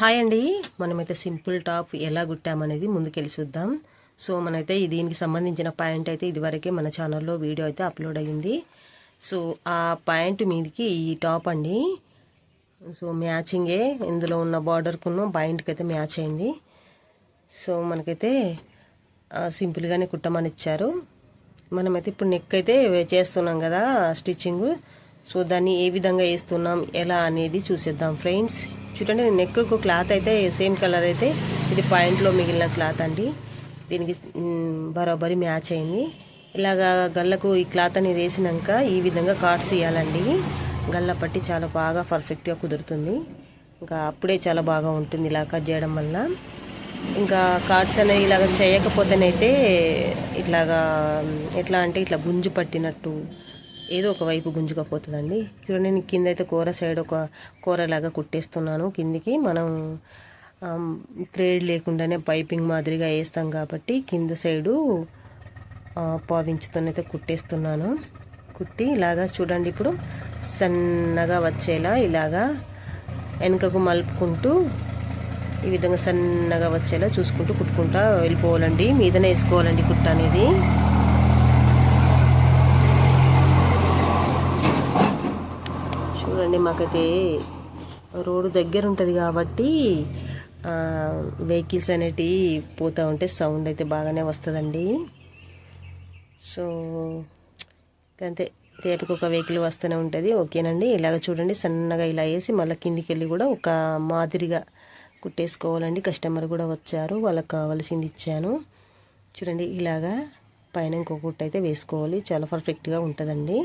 Hi అండి. మనమైతే simple top ఎలా కుట్టామనేది ముందుకెళ్ళి చూద్దాం. సో మనైతే దీనికి సంబంధించిన పాయింట్ అయితే ఇదివరకే మన ఛానల్లో వీడియో అయితే అప్లోడ్ అయ్యింది. సో ఆ పాయింట్ మీదకి ఈ టాప్ అండి. సో మ్యాచింగే ఇందులో ఉన్న బార్డర్కున్న పాయింట్కి అయితే మ్యాచ్ అయింది. సో మనకైతే సింపుల్గానే కుట్టమని ఇచ్చారు. మనమైతే ఇప్పుడు నెక్ అయితే చేస్తున్నాం కదా స్టిచ్చింగ్. సో దాన్ని ఏ విధంగా వేస్తున్నాం ఎలా అనేది చూసేద్దాం ఫ్రెండ్స్. చూడండి నెక్కు క్లాత్ అయితే సేమ్ కలర్ అయితే ఇది పాయింట్లో మిగిలిన క్లాత్ అండి. దీనికి బరోబరి బరాబరి మ్యాచ్ అయింది. ఇలాగా గల్లకు ఈ క్లాత్ అనేది వేసినాక ఈ విధంగా కార్డ్స్ ఇవ్వాలండి గల్ల పట్టి చాలా బాగా పర్ఫెక్ట్గా కుదురుతుంది. ఇంకా అప్పుడే చాలా బాగా ఉంటుంది ఇలా కట్ చేయడం వల్ల ఇంకా కార్డ్స్ అనేవి ఇలాగ చేయకపోతేనైతే ఇట్లాగా ఎట్లా అంటే ఇట్లా గుంజు పట్టినట్టు ఏదో ఒక వైపు గుంజుకపోతుందండి. చూడండి నేను కింద అయితే కూర సైడ్ ఒక కూరలాగా కుట్టేస్తున్నాను. కిందికి మనం థ్రెడ్ లేకుండానే పైపింగ్ మాదిరిగా వేస్తాం కాబట్టి కింద సైడు పావించుతోనైతే కుట్టేస్తున్నాను. కుట్టి ఇలాగా చూడండి ఇప్పుడు సన్నగా వచ్చేలా ఇలాగా వెనుకకు మలుపుకుంటూ ఈ విధంగా సన్నగా వచ్చేలా చూసుకుంటూ కుట్టుకుంటా వెళ్ళిపోవాలండి. మీదనే వేసుకోవాలండి కుట్ట అనేది. చూడండి మాకైతే రోడ్డు దగ్గర ఉంటుంది కాబట్టి వెహికల్స్ అనేటివి పోతూ ఉంటే సౌండ్ అయితే బాగానే వస్తుందండి. సో అంతే తేపకి ఒక వెహికల్ వస్తూనే ఉంటుంది ఓకేనండి. ఇలాగ చూడండి సన్నగా ఇలా వేసి మళ్ళీ కిందికి వెళ్ళి కూడా ఒక మాదిరిగా కుట్టేసుకోవాలండి. కస్టమర్ కూడా వచ్చారు వాళ్ళకి కావాల్సింది ఇచ్చాను. చూడండి ఇలాగా పైన ఇంకో కుట్ట అయితే వేసుకోవాలి చాలా పర్ఫెక్ట్గా ఉంటుందండి.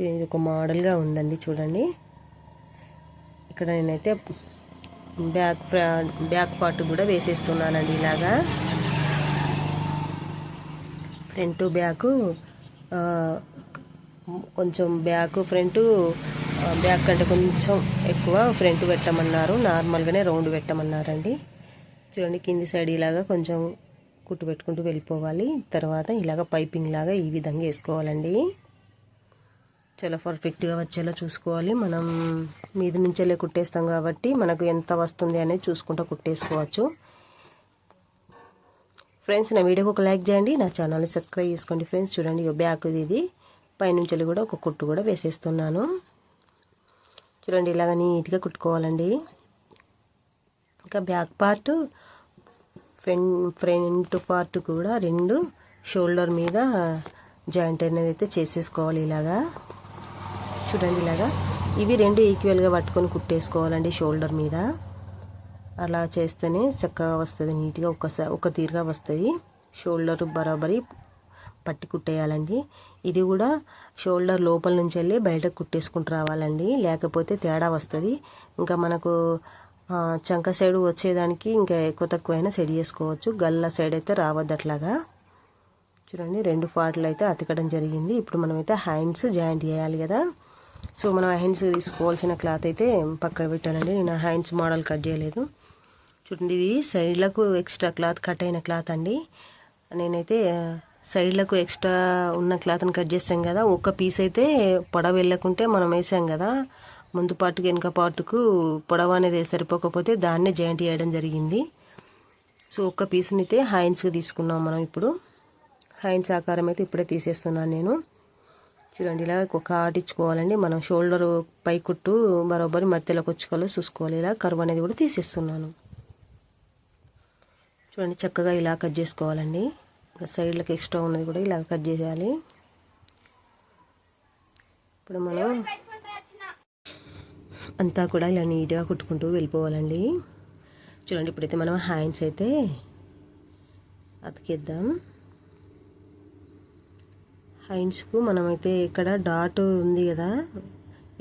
ఇది ఒక మోడల్గా ఉందండి చూడండి. ఇక్కడ నేనైతే బ్యాక్ ఫ్రా- బ్యాక్ పార్ట్ కూడా వేసేస్తున్నానండి ఇలాగా. ఫ్రంట్ బ్యాక్ కొంచెం బ్యాక్ ఫ్రంట్ బ్యాక్ కంటే కొంచెం ఎక్కువ ఫ్రంట్ పెట్టమన్నారు. నార్మల్గానే రౌండ్ పెట్టమన్నారండి. చూడండి కింది సైడ్ ఇలాగా కొంచెం కుట్టు పెట్టుకుంటూ వెళ్ళిపోవాలి. తర్వాత ఇలాగ పైపింగ్ లాగా ఈ విధంగా వేసుకోవాలండి. చాలా పర్ఫెక్ట్గా వచ్చేలా చూసుకోవాలి. మనం మీది నుంచెల్లే కుట్టేస్తాం కాబట్టి మనకు ఎంత వస్తుంది అనేది చూసుకుంటూ కుట్టేసుకోవచ్చు. ఫ్రెండ్స్ నా వీడియోకి ఒక లైక్ చేయండి. నా ఛానల్ని సబ్స్క్రైబ్ చేసుకోండి ఫ్రెండ్స్ చూడండి ఇగో బ్యాక్ ఇది పైనుంచి కూడా ఒక కుట్టు కూడా వేసేస్తున్నాను. చూడండి ఇలాగ నీట్గా కుట్టుకోవాలండి. ఇంకా back part friend front part కూడా రెండు షోల్డర్ మీద జాయింట్ అనేది అయితే చేసేసుకోవాలి ఇలాగా. చూడండి ఇలాగా. ఇవి రెండు ఈక్వల్గా పట్టుకొని కుట్టేసుకోవాలండి షోల్డర్ మీద. అలా చేస్తేనే చక్కగా వస్తుంది నీట్గా ఒకసారి ఒక తీరుగా వస్తుంది. షోల్డర్ బరాబరి పట్టి కుట్టేయాలండి. ఇది కూడా షోల్డర్ లోపల నుంచి వెళ్ళి బయటకు కుట్టేసుకుంటూ రావాలండి. లేకపోతే తేడా వస్తుంది. ఇంకా మనకు చంక సైడ్ వచ్చేదానికి ఇంకా ఎక్కువ తక్కువైనా సెట్ చేసుకోవచ్చు. గల్ల సైడ్ అయితే రావద్దు అట్లాగా. చూడండి రెండు పాటలు అయితే అతకడం జరిగింది. ఇప్పుడు మనమైతే హ్యాండ్స్ జాయింట్ చేయాలి కదా. సో మనం హ్యాండ్స్ తీసుకోవాల్సిన క్లాత్ అయితే పక్కకు పెట్టానండి నేను హ్యాండ్స్ మోడల్ కట్ చేయలేదు. చూడండి ఇది సైడ్లకు ఎక్స్ట్రా క్లాత్ కట్ అయిన క్లాత్ అండి. నేనైతే సైడ్లకు ఎక్స్ట్రా ఉన్న క్లాత్ని కట్ చేసాం కదా. ఒక పీస్ అయితే పొడవ వెళ్ళకుంటే మనం వేసాం కదా. ముందు పాటుకు వెనుక పాటుకు పొడవ అనేది సరిపోకపోతే దాన్నే జాయింట్ చేయడం జరిగింది. సో ఒక్క పీస్ని అయితే హ్యాండ్స్కి తీసుకున్నాం మనం ఇప్పుడు. హ్యాండ్స్ ఆకారం అయితే ఇప్పుడే తీసేస్తున్నాను నేను. చూడండి ఇలా ఒక ఆటించుకోవాలండి మనం షోల్డర్ పై కుట్టు బరోబరి మధ్యలోకి వచ్చుకోవాలి చూసుకోవాలి. ఇలా కరువు అనేది కూడా తీసేస్తున్నాను. చూడండి చక్కగా ఇలా కట్ చేసుకోవాలండి. సైడ్లకు ఎక్స్ట్రా ఉన్నది కూడా ఇలా కట్ చేయాలి ఇప్పుడు మనం అంతా కూడా ఇలా నీట్గా కుట్టుకుంటూ వెళ్ళిపోవాలండి. చూడండి ఇప్పుడైతే మనం హ్యాండ్స్ అయితే అతికిద్దాం. హైన్స్కు మనమైతే ఇక్కడ డాట్ ఉంది కదా.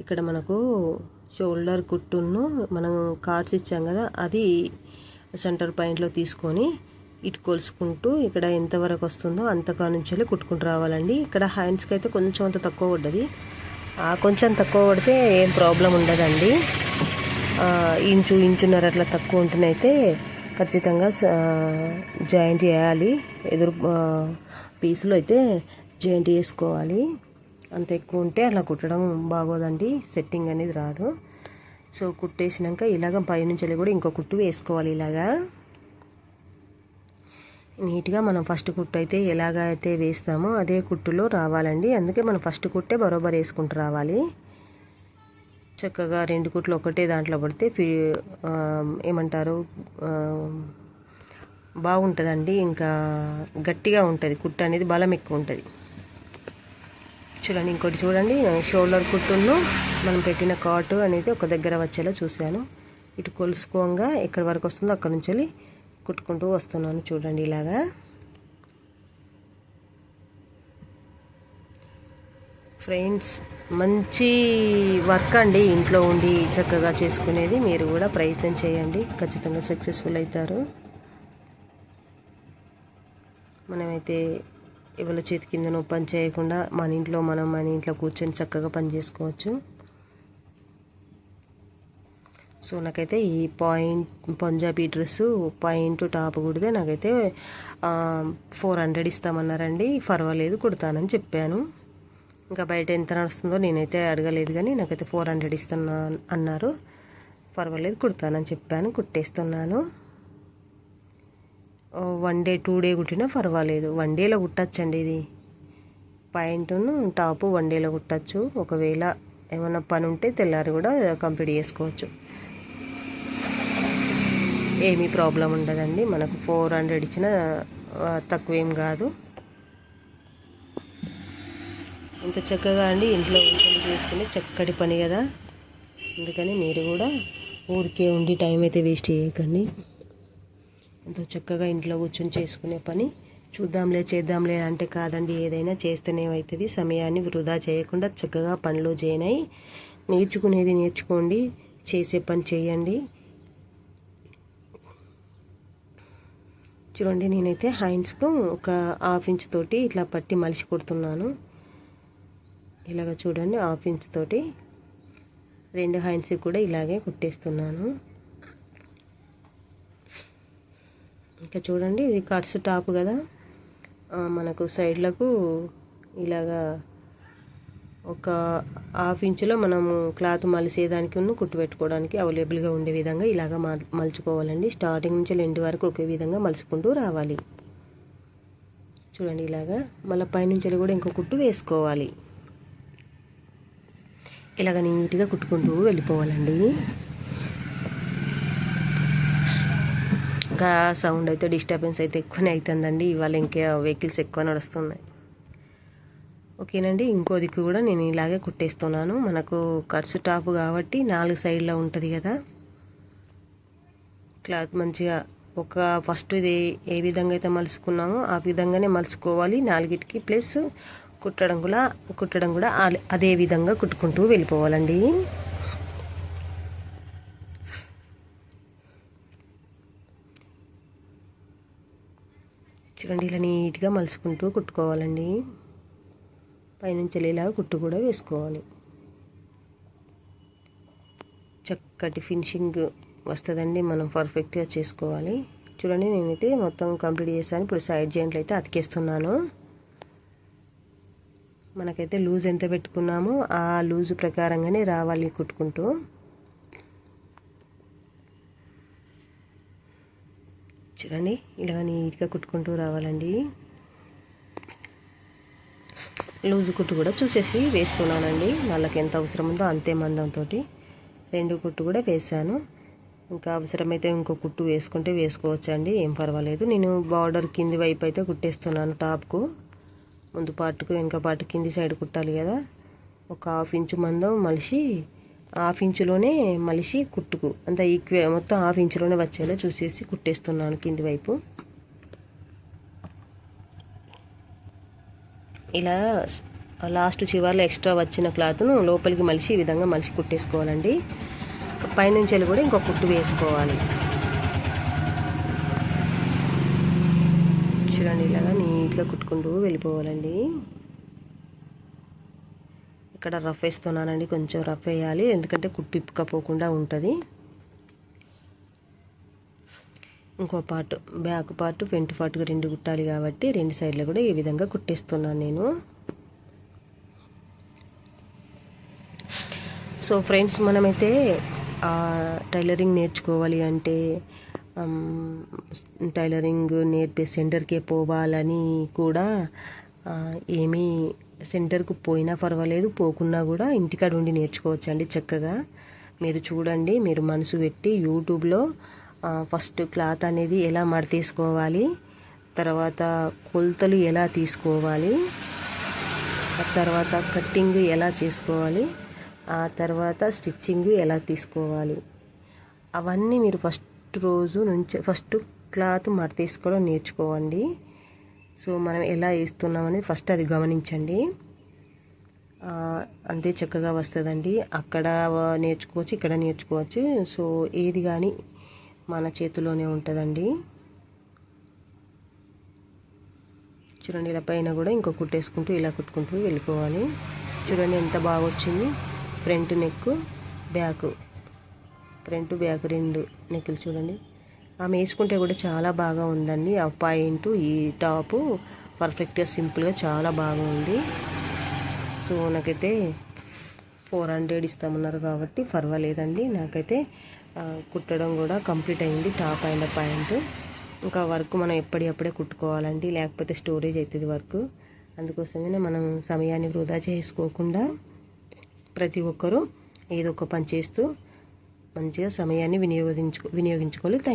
ఇక్కడ మనకు షోల్డర్ కుట్టును మనం కార్డ్స్ ఇచ్చాం కదా అది సెంటర్ పాయింట్లో తీసుకొని ఇటు కొలుసుకుంటూ ఇక్కడ ఎంతవరకు వస్తుందో అంతకా నుంచి వెళ్ళి కుట్టుకుంటూ రావాలండి. ఇక్కడ హ్యాండ్స్కి అయితే కొంచెం అంత తక్కువ పడ్డది. ఆ కొంచెం తక్కువ పడితే ఏం ప్రాబ్లం ఉండదండి. ఇంచు ఇంచున్నర అట్లా తక్కువ ఉంటేనైతే ఖచ్చితంగా జాయింట్ చేయాలి. ఎదురు పీసులు అయితే జాయింట్ చేసుకోవాలి అంత ఎక్కువ ఉంటే అలా కుట్టడం బాగోదండి. సెట్టింగ్ అనేది రాదు. సో కుట్టేసినాక ఇలాగ పైనుంచి కూడా ఇంకో కుట్టు వేసుకోవాలి ఇలాగా. నీట్గా మనం ఫస్ట్ కుట్టు అయితే ఎలాగ అయితే వేస్తామో అదే కుట్టులో రావాలండి. అందుకే మనం ఫస్ట్ కుట్టే బరోబర్ వేసుకుంటూ రావాలి. చక్కగా రెండు కుట్లు ఒకటే దాంట్లో పడితే ఫీ ఏమంటారు బాగుంటుందండి. ఇంకా గట్టిగా ఉంటుంది. కుట్టు అనేది బలం ఎక్కువ ఉంటుంది. చూడండి ఇంకోటి చూడండి. షోల్డర్ కుట్టును మనం పెట్టిన కాటు అనేది ఒక దగ్గర వచ్చేలా చూశాను. ఇటు కొలుసుకోగా ఎక్కడి వరకు వస్తుందో అక్కడ నుంచి కుట్టుకుంటూ వస్తున్నాను చూడండి ఇలాగా. ఫ్రెండ్స్ మంచి వర్క్ అండి ఇంట్లో ఉండి చక్కగా చేసుకునేది. మీరు కూడా ప్రయత్నం చేయండి. ఖచ్చితంగా సక్సెస్ఫుల్ అవుతారు. మనమైతే ఎవరి చేతి కిందనో పని చేయకుండా మన ఇంట్లో మనం మన ఇంట్లో కూర్చొని చక్కగా పని చేసుకోవచ్చు. సో నాకైతే ఈ point Punjabi dress point top కుడితే నాకైతే ఫోర్ హండ్రెడ్ ఇస్తామన్నారండి. పర్వాలేదు కుడతానని చెప్పాను. ఇంకా బయట ఎంత నడుస్తుందో నేనైతే అడగలేదు కానీ నాకైతే ఫోర్ హండ్రెడ్ ఇస్తున్నా అన్నారు. పర్వాలేదు కుడతానని చెప్పాను కుట్టేస్తున్నాను. వన్ డే టూ డే కుట్టినా పర్వాలేదు. వన్ డేలో కుట్టచ్చండి ఇది. పాయింట్ను టాపు వన్ డేలో కుట్టచ్చు. ఒకవేళ ఏమైనా పని ఉంటే తెల్లారి కూడా కంప్లీట్ చేసుకోవచ్చు. ఏమీ ప్రాబ్లం ఉండదండి. మనకు ఫోర్ హండ్రెడ్ ఇచ్చిన తక్కువేం కాదు. ఇంత చక్కగా అండి ఇంట్లో వంటలు చేసుకుని చక్కటి పని కదా. అందుకని మీరు కూడా ఊరికే ఉండి టైం అయితే వేస్ట్ చేయకండి. ఎంతో చక్కగా ఇంట్లో కూర్చొని చేసుకునే పని. చూద్దాంలే చేద్దాంలే అంటే కాదండి ఏదైనా చేస్తేనే అవుతుంది. సమయాన్ని వృధా చేయకుండా చక్కగా పనులు జాయిన్ అయ్యి నేర్చుకునేది నేర్చుకోండి చేసే పని చేయండి. చూడండి నేనైతే హైన్స్కు ఒక హాఫ్ ఇంచ్ తోటి ఇట్లా పట్టి మలిసి కొడుతున్నాను. ఇలాగ చూడండి హాఫ్ ఇంచ్ తోటి రెండు హైన్స్కి కూడా ఇలాగే కుట్టేస్తున్నాను. ఇంకా చూడండి ఇది కట్స్ టాప్ కదా. మనకు సైడ్లకు ఇలాగా ఒక హాఫ్ ఇంచులో మనము క్లాత్ మలిసేదానికి ఉన్న కుట్టు పెట్టుకోవడానికి అవైలబుల్గా ఉండే విధంగా ఇలాగ మలుచుకోవాలండి. స్టార్టింగ్ నుంచి ఎండ్ వరకు ఒకే విధంగా మలుచుకుంటూ రావాలి. చూడండి ఇలాగా. మళ్ళీ పైనుంచి కూడా ఇంకో కుట్టు వేసుకోవాలి. ఇలాగ నీట్గా కుట్టుకుంటూ వెళ్ళిపోవాలండి. ఇంకా సౌండ్ అయితే డిస్టర్బెన్స్ అయితే ఎక్కువనే అవుతుందండి ఇవాళ ఇంకా వెహికల్స్ ఎక్కువ నడుస్తున్నాయి. ఓకేనండి ఇంకో దిక్కు కూడా నేను ఇలాగే కుట్టేస్తున్నాను. మనకు కట్స్ టాప్ కాబట్టి నాలుగు సైడ్లో ఉంటుంది కదా. క్లాత్ మంచిగా ఒక ఫస్ట్ ఇది ఏ విధంగా అయితే మలుచుకున్నామో ఆ విధంగానే మలుచుకోవాలి. నాలుగిటికి ప్లస్ కుట్టడం కూడా కుట్టడం కూడా అదే విధంగా కుట్టుకుంటూ వెళ్ళిపోవాలండి. చూడండి ఇలా నీట్గా మలుచుకుంటూ కుట్టుకోవాలండి. పైనుంచి ఇలా కుట్టు కూడా వేసుకోవాలి. చక్కటి ఫినిషింగ్ వస్తుందండి మనం పర్ఫెక్ట్గా చేసుకోవాలి. చూడండి నేనైతే మొత్తం కంప్లీట్ చేశాను. ఇప్పుడు సైడ్ జాయింట్లు అయితే అతికేస్తున్నాను. మనకైతే లూజ్ ఎంత పెట్టుకున్నామో ఆ లూజ్ ప్రకారంగానే రావాలి కుట్టుకుంటూ. చూడండి. ఇలా నీట్గా కుట్టుకుంటూ రావాలండి. లూజ్ కుట్టు కూడా చూసేసి వేస్తున్నానండి. వాళ్ళకి ఎంత అవసరం ఉందో అంతే మందంతో రెండు కుట్టు కూడా వేసాను ఇంకా అవసరమైతే ఇంకో కుట్టు వేసుకుంటే వేసుకోవచ్చండి. ఏం పర్వాలేదు. నేను బార్డర్ కింది వైపు అయితే కుట్టేస్తున్నాను టాప్కు. ముందు పాటుకు వెనక పాటు కింది సైడ్ కుట్టాలి కదా. ఒక హాఫ్ ఇంచు మందం మలిసి హాఫ్ ఇంచులోనే మలిసి కుట్టుకు. అంత ఈక్వే మొత్తం హాఫ్ ఇంచులోనే వచ్చేలా చూసేసి కుట్టేస్తున్నాను కింది వైపు. ఇలా లాస్ట్ చివర్లో ఎక్స్ట్రా వచ్చిన క్లాత్ను లోపలికి మలిసి ఈ విధంగా మలిసి కుట్టేసుకోవాలండి. పైనుంచి కూడా ఇంకో కుట్టు వేసుకోవాలి. చూడండి ఇలాగా నీట్గా కుట్టుకుంటూ వెళ్ళిపోవాలండి. ఇక్కడ రఫ్ వేస్తున్నానండి కొంచెం రఫ్ వేయాలి. ఎందుకంటే కుట్టు ఇప్పుకపోకుండా ఉంటుంది. ఇంకో పార్ట్ బ్యాక్ పార్ట్ ఫ్రంట్ పార్ట్గా రెండు కుట్టాలి కాబట్టి రెండు సైడ్లు కూడా ఈ విధంగా కుట్టేస్తున్నాను నేను. సో ఫ్రెండ్స్ మనమైతే టైలరింగ్ నేర్చుకోవాలి అంటే టైలరింగ్ నేర్పే సెంటర్కే పోవాలని కూడా ఏమీ సెంటర్కు పోయినా పర్వాలేదు పోకున్నా కూడా ఇంటికాడ ఉండి నేర్చుకోవచ్చు అండి చక్కగా. మీరు చూడండి మీరు మనసు పెట్టి యూట్యూబ్లో ఫస్ట్ క్లాత్ అనేది ఎలా మడతీసుకోవాలి తర్వాత కొలతలు ఎలా తీసుకోవాలి ఆ తర్వాత కట్టింగ్ ఎలా చేసుకోవాలి ఆ తర్వాత స్టిచ్చింగ్ ఎలా తీసుకోవాలి అవన్నీ మీరు ఫస్ట్ రోజు నుంచి ఫస్ట్ క్లాత్ మడతీసుకోవడం నేర్చుకోవండి. సో మనం ఎలా వేస్తున్నామని ఫస్ట్ అది గమనించండి. అంతే చక్కగా వస్తుందండి. అక్కడ నేర్చుకోవచ్చు ఇక్కడ నేర్చుకోవచ్చు. సో ఏది కానీ మన చేతిలోనే ఉంటుందండి. చూడండి ఇలా పైన కూడా ఇంకో కుట్టేసుకుంటూ ఇలా కుట్టుకుంటూ వెళ్ళిపోవాలి. చూడండి ఎంత బాగా వచ్చింది front neck back. Front back రెండు నెక్కులు చూడండి. ఆమె వేసుకుంటే కూడా చాలా బాగా ఉందండి. ఆ పాయింట్ ఈ టాపు పర్ఫెక్ట్గా సింపుల్గా చాలా బాగా ఉంది. సో నాకైతే ఫోర్ హండ్రెడ్ ఇస్తామన్నారు కాబట్టి పర్వాలేదండి. నాకైతే కుట్టడం కూడా కంప్లీట్ అయింది. టాప్ అయిన పాయింట్. ఇంకా వర్క్ మనం ఎప్పటికప్పుడే కుట్టుకోవాలండి. లేకపోతే స్టోరేజ్ అవుతుంది వర్క్. అందుకోసమే మనం సమయాన్ని వృధా చేసుకోకుండా ప్రతి ఒక్కరూ ఏదో ఒక పని చేస్తూ మంచిగా సమయాన్ని వినియోగించుకో వినియోగించుకోవాలి. థ్యాంక్